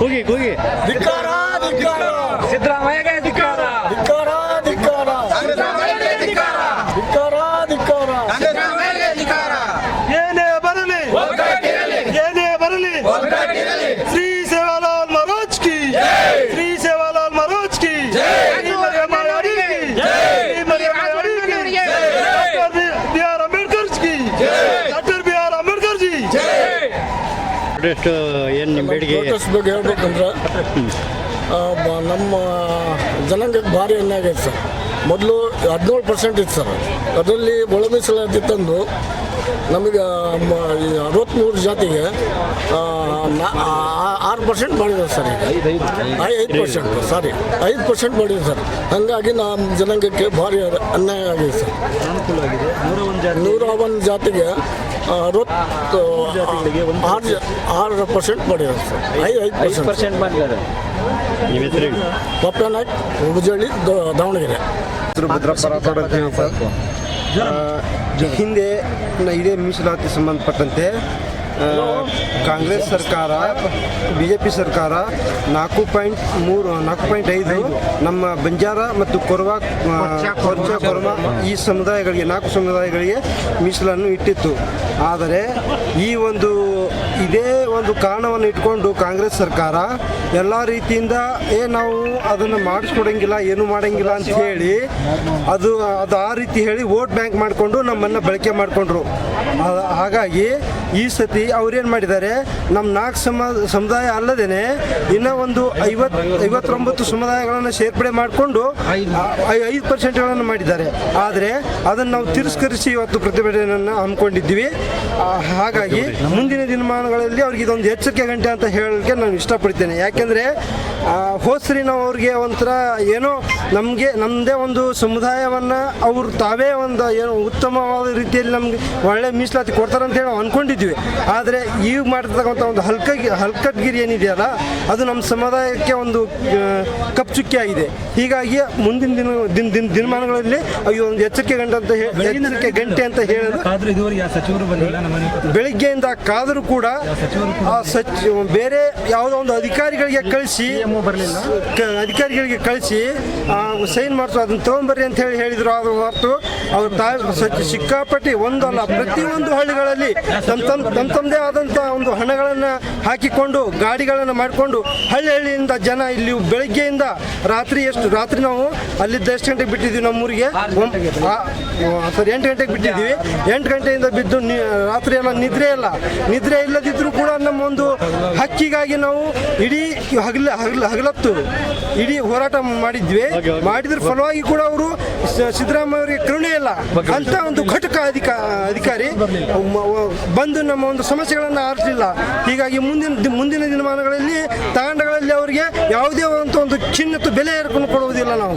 可以可以 ಎಷ್ಟು ಏನು ನಿಮ್ಮ ಬೇಡಿಕೆ? ಬಗ್ಗೆ ಹೇಳ್ಬೇಕಂದ್ರೆ ನಮ್ಮ ಜನಾಂಗಕ್ಕೆ ಭಾರಿ ಅನ್ಯಾಯ ಆಗೈತೆ ಸರ್. ಮೊದಲು ಹದಿನೇಳು ಪರ್ಸೆಂಟ್ ಇತ್ತು ಸರ್. ಅದರಲ್ಲಿ ಒಳ ಮೀಸಲಾತಿ ತಂದು ನಮಗೆ ಅರವತ್ತ್ಮೂರು ಜಾತಿಗೆ ಆರು ಪರ್ಸೆಂಟ್ ಮಾಡಿದ್ರು ಸರ್ ಈಗ. ಐ- ಐದು ಪರ್ಸೆಂಟ್ ಸಾರಿ ಐದು ಪರ್ಸೆಂಟ್ ಮಾಡಿದ್ರು ಸರ್. ಹಾಗಾಗಿ ನಮ್ಮ ಜನಾಂಗಕ್ಕೆ ಭಾರಿ ಅನ್ಯಾಯ ಆಗಿದೆ ಸರ್. ನೂರ ಒಂದು ಜಾತಿಗೆ ಅರವತ್ತು ಆರು ಆರು ಪರ್ಸೆಂಟ್ ಮಾಡಿದ್ದಾರೆ ಸರ್. ಐದು ಐದು ಪರ್ಸೆಂಟ್ ಮಾಡಿದ್ದಾರೆ. ಹೆಸರು ಹೇಳಿ. ಪಪ್ಪ ನಾಯ್ಕ್ ಉಬಜಳ್ಳಿ ದಾವಣಗೆರೆ. ಹೆಸರು ಹಿಂದೆ ಇದೇ ಮೀಸಲಾತಿ ಸಂಬಂಧಪಟ್ಟಂತೆ ಕಾಂಗ್ರೆಸ್ ಸರ್ಕಾರ ಬಿ ಜೆ ಪಿ ಸರ್ಕಾರ ನಾಲ್ಕು ಪಾಯಿಂಟ್ ಮೂರು ನಾಲ್ಕು ಪಾಯಿಂಟ್ ಐದು ನಮ್ಮ ಬಂಜಾರ ಮತ್ತು ಕೊರವ ಕೊರ್ಚ ಕೊರವ. ಈ ಸಮುದಾಯಗಳಿಗೆ ನಾಲ್ಕು ಸಮುದಾಯಗಳಿಗೆ ಮೀಸಲನ್ನು ಇಟ್ಟಿತ್ತು. ಆದರೆ ಈ ಒಂದು ಇದೇ ಒಂದು ಕಾರಣವನ್ನು ಇಟ್ಕೊಂಡು ಕಾಂಗ್ರೆಸ್ ಸರ್ಕಾರ ಎಲ್ಲ ರೀತಿಯಿಂದ ಏ ನಾವು ಅದನ್ನು ಮಾಡಿಸ್ಕೊಡಂಗಿಲ್ಲ ಏನು ಮಾಡಂಗಿಲ್ಲ ಅಂತ ಹೇಳಿ ಅದು ಅದು ಆ ರೀತಿ ಹೇಳಿ ವೋಟ್ ಬ್ಯಾಂಕ್ ಮಾಡಿಕೊಂಡು ನಮ್ಮನ್ನು ಬಳಕೆ ಮಾಡಿಕೊಂಡ್ರು. ಹಾಗಾಗಿ ಈ ಸತಿ ಅವ್ರೇನು ಮಾಡಿದ್ದಾರೆ ನಮ್ಮ ನಾಲ್ಕು ಸಮ, ಸಮುದಾಯ ಅಲ್ಲದೇನೆ ಇನ್ನೂ ಒಂದು ಐವತ್ತು ಐವತ್ತೊಂಬತ್ತು ಸಮುದಾಯಗಳನ್ನು ಸೇರ್ಪಡೆ ಮಾಡಿಕೊಂಡು ಐದು ಪರ್ಸೆಂಟ್ಗಳನ್ನು ಮಾಡಿದ್ದಾರೆ. ಆದರೆ ಅದನ್ನು ನಾವು ತಿರಸ್ಕರಿಸಿ ಇವತ್ತು ಪ್ರತಿಭಟನೆಯನ್ನು ಹಮ್ಮಿಕೊಂಡಿದ್ದೀವಿ. ಹಾಗಾಗಿ ಮುಂದಿನ ದಿನಮಾನಗಳಲ್ಲಿ ಅವ್ರಿಗೆ ಇದೊಂದು ಎಚ್ಚರಿಕೆ ಗಂಟೆ ಅಂತ ಹೇಳಲಿಕ್ಕೆ ನಾನು ಇಷ್ಟಪಡ್ತೇನೆ. ಯಾಕೆಂದರೆ ಹೋಸರಿ ನಾವು ಅವ್ರಿಗೆ ಒಂಥರ ಏನೋ ನಮಗೆ ನಮ್ಮದೇ ಒಂದು ಸಮುದಾಯವನ್ನು ಅವರು ತಾವೇ ಒಂದು ಏನೋ ಉತ್ತಮವಾದ ರೀತಿಯಲ್ಲಿ ನಮಗೆ ಒಳ್ಳೆ ಮೀಸಲಾತಿ ಕೊಡ್ತಾರಂತ ಹೇಳಿ ನಾವು ಅಂದ್ಕೊಂಡಿದ್ವಿ ಆದರೆ ಈಗ ಮಾಡಿರ್ತಕ್ಕಂಥ ಒಂದು ಹಲ್ಕ ಹಲ್ಕಟ್ಗಿರಿ ಏನಿದೆಯಲ್ಲ ಅದು ನಮ್ಮ ಸಮುದಾಯಕ್ಕೆ ಒಂದು ಕಪ್ಚುಕ್ಕಿ ಆಗಿದೆ. ಹೀಗಾಗಿ ಮುಂದಿನ ದಿನ ದಿನ ದಿನ ದಿನಮಾನಗಳಲ್ಲಿ ಅಯ್ಯೋ ಒಂದು ಎಚ್ಚರಿಕೆ ಗಂಟೆ ಅಂತ ಹೇಳಿ ಎಚ್ಚರಿಕೆ ಗಂಟೆ ಅಂತ ಹೇಳಿದ್ರು ಬೆಳಿಗ್ಗೆಯಿಂದ ಕಾದರೂ ಕೂಡ ಆ ಬೇರೆ ಯಾವುದೋ ಒಂದು ಅಧಿಕಾರಿಗಳಿಗೆ ಕಳಿಸಿ ಅಧಿಕಾರಿಗಳಿಗೆ ಕಳಿಸಿ ಸೈನ್ ಮಾಡಿಸು ಅದನ್ನ ತೊಗೊಂಬರ್ರಿ ಅಂತ ಹೇಳಿ ಹೇಳಿದ್ರು. ಆದ್ರೂ ಹೊರತು ಅವ್ರು ತಾ ಸಚ್ ಸಿಕ್ಕಾಪಟ್ಟಿ ಒಂದಲ್ಲ ಪ್ರತಿಯೊಂದು ಹಳ್ಳಿಗಳಲ್ಲಿ ತಮ್ಮ ತಮ್ಮ ತಮ್ಮ ತಮ್ಮದೇ ಆದಂಥ ಒಂದು ಹಣಗಳನ್ನು ಹಾಕಿಕೊಂಡು ಗಾಡಿಗಳನ್ನು ಮಾಡಿಕೊಂಡು ಹಳ್ಳಿ ಹಳ್ಳಿಯಿಂದ ಜನ ಇಲ್ಲಿ ಬೆಳಗ್ಗೆಯಿಂದ ರಾತ್ರಿ ಎಷ್ಟು ರಾತ್ರಿ ನಾವು ಅಲ್ಲಿದ್ದ ಎಷ್ಟು ಗಂಟೆಗೆ ಬಿಟ್ಟಿದ್ದೀವಿ ನಮ್ಮೂರಿಗೆ? ಸರಿ ಎಂಟು ಗಂಟೆಗೆ ಬಿಟ್ಟಿದ್ದೀವಿ ಎಂಟು ಗಂಟೆಯಿಂದ ಬಿದ್ದು ರಾತ್ರಿ ಎಲ್ಲ ನಿದ್ರೆ ಇಲ್ಲ. ನಿದ್ರೆ ಇಲ್ಲದಿದ್ದರೂ ಕೂಡ ನಮ್ಮ ಒಂದು ಹಕ್ಕಿಗಾಗಿ ನಾವು ಇಡೀ ಹಗಲ ಹಗಲ ಹಗಲತ್ತು ಇಡೀ ಹೋರಾಟ ಮಾಡಿದ್ವಿ. ಮಾಡಿದ್ರ ಫಲವಾಗಿ ಕೂಡ ಅವರು ಸಿದ್ದರಾಮಯ್ಯ ಅವರಿಗೆ ಕರುಣೆ ಇಲ್ಲ. ಅಂತ ಒಂದು ಘಟಕ ಅಧಿಕ ಅಧಿಕಾರಿ ಬಂದು ನಮ್ಮ ಒಂದು ಸಮಸ್ಯೆಗಳನ್ನು ಆರಿಸಲಿಲ್ಲ. ಹೀಗಾಗಿ ಮುಂದಿನ ಮುಂದಿನ ದಿನಮಾನಗಳಲ್ಲಿ ತಾಂಡಗಳಲ್ಲಿ ಅವರಿಗೆ ಯಾವುದೇ ಒಂದು ಚಿನ್ನತ್ತು ಬೆಲೆ ಏರ್ಕೊಂಡು ಕೊಡುವುದಿಲ್ಲ ನಾವು.